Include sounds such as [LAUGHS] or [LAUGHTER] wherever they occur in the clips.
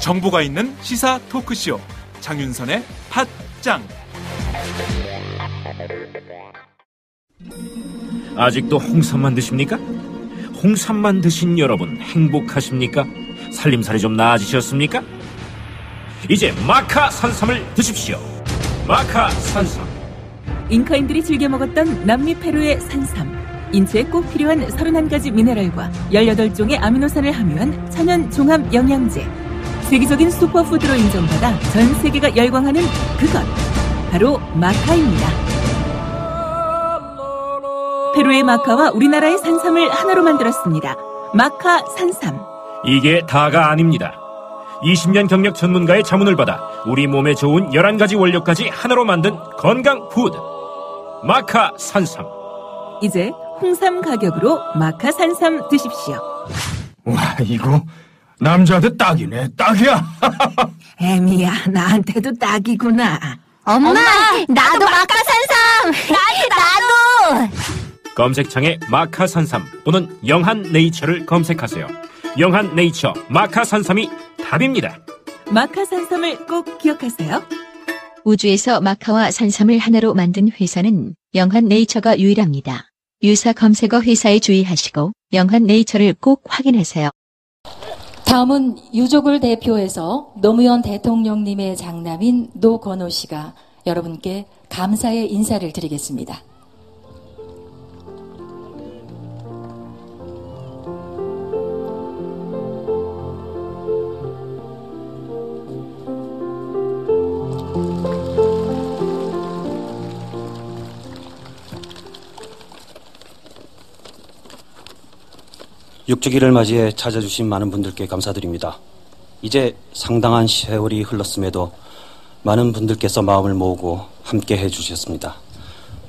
정보가 있는 시사 토크쇼 장윤선의 팟짱 아직도 홍삼만 드십니까? 홍삼만 드신 여러분 행복하십니까? 살림살이 좀 나아지셨습니까? 이제 마카 산삼을 드십시오. 마카 산삼. 잉카인들이 즐겨 먹었던 남미 페루의 산삼. 인체에 꼭 필요한 31가지 미네랄과 18종의 아미노산을 함유한 천연 종합 영양제. 세계적인 슈퍼푸드로 인정받아 전 세계가 열광하는 그것. 바로 마카입니다. 페루의 마카와 우리나라의 산삼을 하나로 만들었습니다. 마카 산삼. 이게 다가 아닙니다. 20년 경력 전문가의 자문을 받아 우리 몸에 좋은 11가지 원료까지 하나로 만든 건강 푸드. 마카 산삼. 이제 홍삼 가격으로 마카 산삼 드십시오. 와, 이거 남자한테 딱이네. 딱이야. [LAUGHS] 애미야, 나한테도 딱이구나. 엄마, 나도 마카 산삼. 나도 나도. 검색창에 마카 산삼 또는 영한 네이처를 검색하세요. 영한 네이처 마카 산삼이 답입니다. 마카 산삼을 꼭 기억하세요. 우주에서 마카와 산삼을 하나로 만든 회사는 영한 네이처가 유일합니다. 유사 검색어 회사에 주의하시고 영한 네이처를 꼭 확인하세요. 다음은 유족을 대표해서 노무현 대통령님의 장남인 노건호 씨가 여러분께 감사의 인사를 드리겠습니다. 육주기를 맞이해 찾아주신 많은 분들께 감사드립니다. 이제 상당한 세월이 흘렀음에도 많은 분들께서 마음을 모으고 함께 해주셨습니다.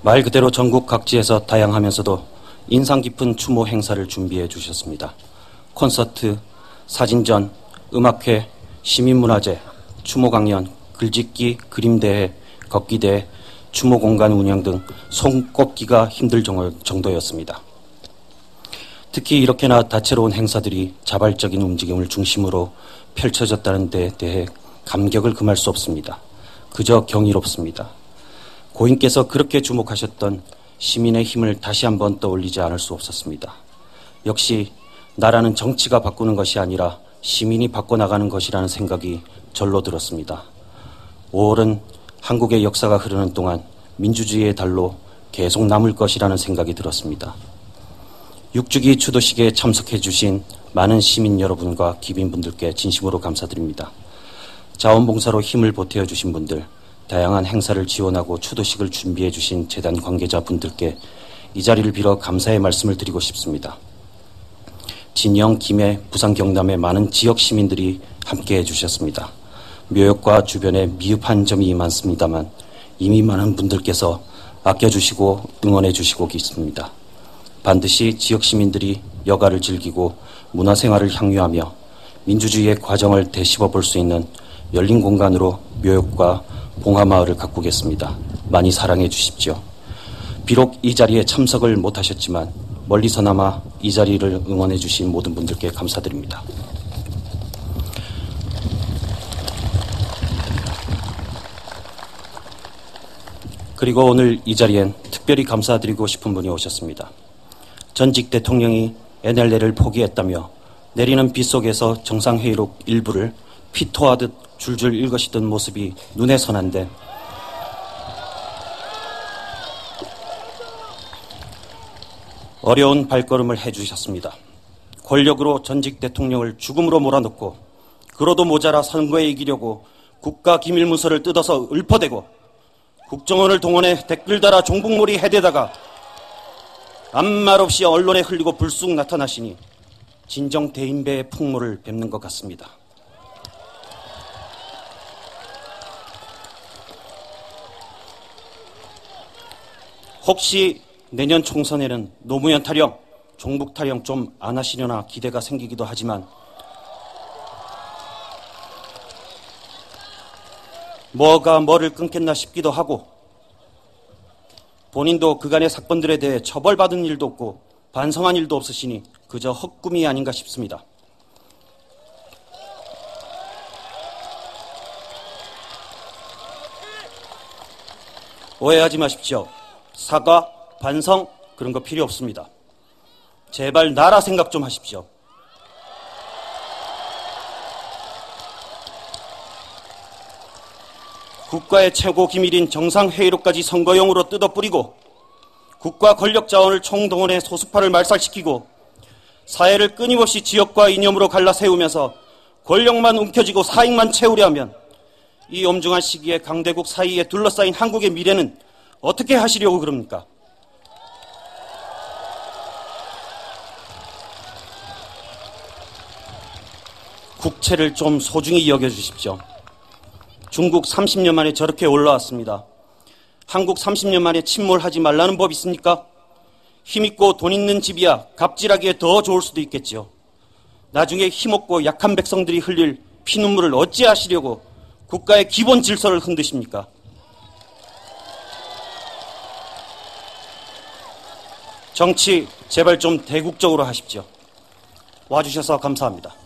말 그대로 전국 각지에서 다양하면서도 인상 깊은 추모 행사를 준비해 주셨습니다. 콘서트, 사진전, 음악회, 시민문화제, 추모 강연, 글짓기, 그림대회, 걷기대회, 추모 공간 운영 등 손꼽기가 힘들 정도였습니다. 특히 이렇게나 다채로운 행사들이 자발적인 움직임을 중심으로 펼쳐졌다는 데 대해 감격을 금할 수 없습니다. 그저 경이롭습니다. 고인께서 그렇게 주목하셨던 시민의 힘을 다시 한번 떠올리지 않을 수 없었습니다. 역시 나라는 정치가 바꾸는 것이 아니라 시민이 바꿔나가는 것이라는 생각이 절로 들었습니다. 5월은 한국의 역사가 흐르는 동안 민주주의의 달로 계속 남을 것이라는 생각이 들었습니다. 6주기 추도식에 참석해 주신 많은 시민 여러분과 기빈분들께 진심으로 감사드립니다. 자원봉사로 힘을 보태어 주신 분들, 다양한 행사를 지원하고 추도식을 준비해 주신 재단 관계자분들께 이 자리를 빌어 감사의 말씀을 드리고 싶습니다. 진영, 김해, 부산, 경남의 많은 지역 시민들이 함께 해 주셨습니다. 묘역과 주변에 미흡한 점이 많습니다만 이미 많은 분들께서 아껴주시고 응원해 주시고 있습니다. 반드시 지역 시민들이 여가를 즐기고 문화생활을 향유하며 민주주의의 과정을 되씹어 볼 수 있는 열린 공간으로 묘역과 봉하마을을 가꾸겠습니다. 많이 사랑해 주십시오. 비록 이 자리에 참석을 못하셨지만 멀리서나마 이 자리를 응원해 주신 모든 분들께 감사드립니다. 그리고 오늘 이 자리엔 특별히 감사드리고 싶은 분이 오셨습니다. 전직 대통령이 NLL을 포기했다며 내리는 비 속에서 정상회의록 일부를 피토하듯 줄줄 읽으시던 모습이 눈에 선한데 어려운 발걸음을 해주셨습니다. 권력으로 전직 대통령을 죽음으로 몰아넣고 그러도 모자라 선거에 이기려고 국가 기밀문서를 뜯어서 읊어대고 국정원을 동원해 댓글 달아 종북몰이 해대다가 아무 말 없이 언론에 흘리고 불쑥 나타나시니 진정 대인배의 풍모를 뵙는 것 같습니다. 혹시 내년 총선에는 노무현 타령, 종북 타령 좀 안 하시려나 기대가 생기기도 하지만 뭐가 뭐를 끊겠나 싶기도 하고 본인도 그간의 사건들에 대해 처벌받은 일도 없고 반성한 일도 없으시니 그저 헛꿈이 아닌가 싶습니다. 오해하지 마십시오. 사과, 반성 그런 거 필요 없습니다. 제발 나라 생각 좀 하십시오. 국가의 최고 기밀인 정상회의록까지 선거용으로 뜯어뿌리고 국가 권력 자원을 총동원해 소수파를 말살시키고 사회를 끊임없이 지역과 이념으로 갈라 세우면서 권력만 움켜쥐고 사익만 채우려 하면 이 엄중한 시기에 강대국 사이에 둘러싸인 한국의 미래는 어떻게 하시려고 그럽니까? 국채를 좀 소중히 여겨주십시오. 중국 30년 만에 저렇게 올라왔습니다. 한국 30년 만에 침몰하지 말라는 법 있습니까? 힘있고 돈 있는 집이야 갑질하기에 더 좋을 수도 있겠지요. 나중에 힘없고 약한 백성들이 흘릴 피눈물을 어찌하시려고 국가의 기본 질서를 흔드십니까? 정치 제발 좀 대국적으로 하십시오. 와주셔서 감사합니다.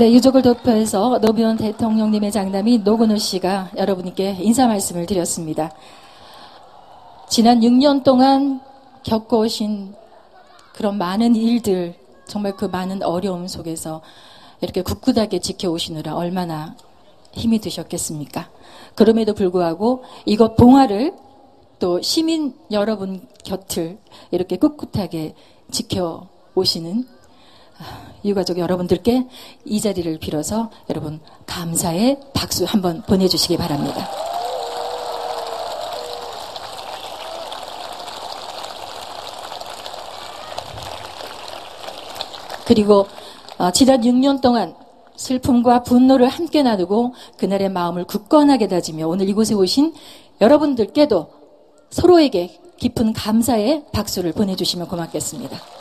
네, 유족을 도표해서 노무현 대통령님의 장남이 노건우 씨가 여러분께 인사 말씀을 드렸습니다. 지난 6년 동안 겪어오신 그런 많은 일들, 정말 그 많은 어려움 속에서 이렇게 굳굳하게 지켜오시느라 얼마나 힘이 드셨겠습니까? 그럼에도 불구하고 이것 봉화를 또 시민 여러분 곁을 이렇게 꿋꿋하게 지켜오시는 유가족 여러분들께 이 자리를 빌어서 여러분 감사의 박수 한번 보내주시기 바랍니다. 그리고 어, 지난 6년 동안 슬픔과 분노를 함께 나누고 그날의 마음을 굳건하게 다지며 오늘 이곳에 오신 여러분들께도 서로에게 깊은 감사의 박수를 보내주시면 고맙겠습니다.